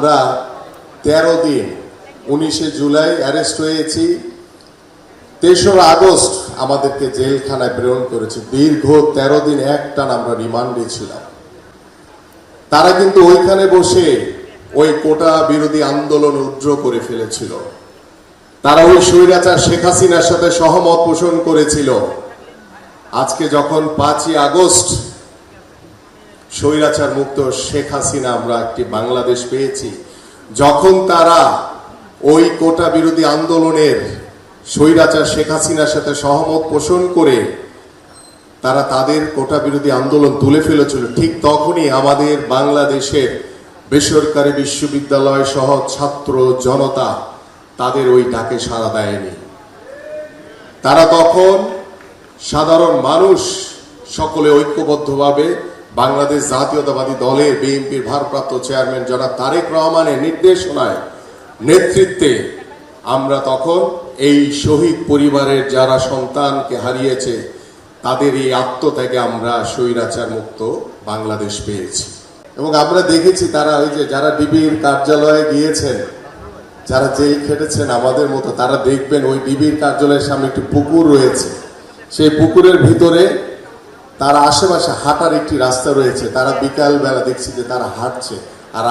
আমরা তেরো দিন, উনিশে জুলাই অ্যারেস্ট হয়েছি। তেসরা আগস্ট আমাদেরকে জেলখানায় প্রেরণ করেছে। দীর্ঘ তেরো দিন একটান আমরা রিমান্ডে ছিলাম। তারা কিন্তু ওইখানে বসে ওই কোটা বিরোধী আন্দোলন উদ্র করে ফেলেছিল। তারা ওই স্বৈরাচার শেখ হাসিনার সাথে সহমত পোষণ করেছিল। আজকে যখন পাঁচই আগস্ট স্বৈরাচার মুক্ত শেখ হাসিনা আমরা একটি বাংলাদেশ পেয়েছি। যখন তারা ওই কোটা বিরোধী আন্দোলনের স্বৈরাচার শেখ হাসিনার সাথে সহমত পোষণ করে তারা তাদের কোটা বিরোধী আন্দোলন তুলে ফেলেছিল, ঠিক তখনই আমাদের বাংলাদেশের বেসরকারি বিশ্ববিদ্যালয় সহ ছাত্র জনতা তাদের ওই ডাকে সাড়া দেয়নি। তারা তখন সাধারণ মানুষ সকলে ঐক্যবদ্ধভাবে বাংলাদেশ জাতীয়তাবাদী দলের বিএনপির ভারপ্রাপ্ত চেয়ারম্যান জনাব তারেক রহমানের নির্দেশনায় নেতৃত্বে আমরা তখন এই শহীদ পরিবারের যারা সন্তানকে হারিয়েছে, তাদের এই আত্মত্যাগে আমরা স্বৈরাচার মুক্ত বাংলাদেশ পেয়েছি। এবং আমরা দেখেছি তারা ওই যে যারা ডিবির কার্যালয়ে গিয়েছেন, যারা জেল খেটেছেন আমাদের মতো, তারা দেখবেন ওই ডিবির কার্যালয়ের সামনে একটি পুকুর রয়েছে। সেই পুকুরের ভিতরে তার আশেপাশে হাঁটার একটি রাস্তা রয়েছে। তারা বিকাল বেলা দেখছি যে তারা হাঁটছে। আর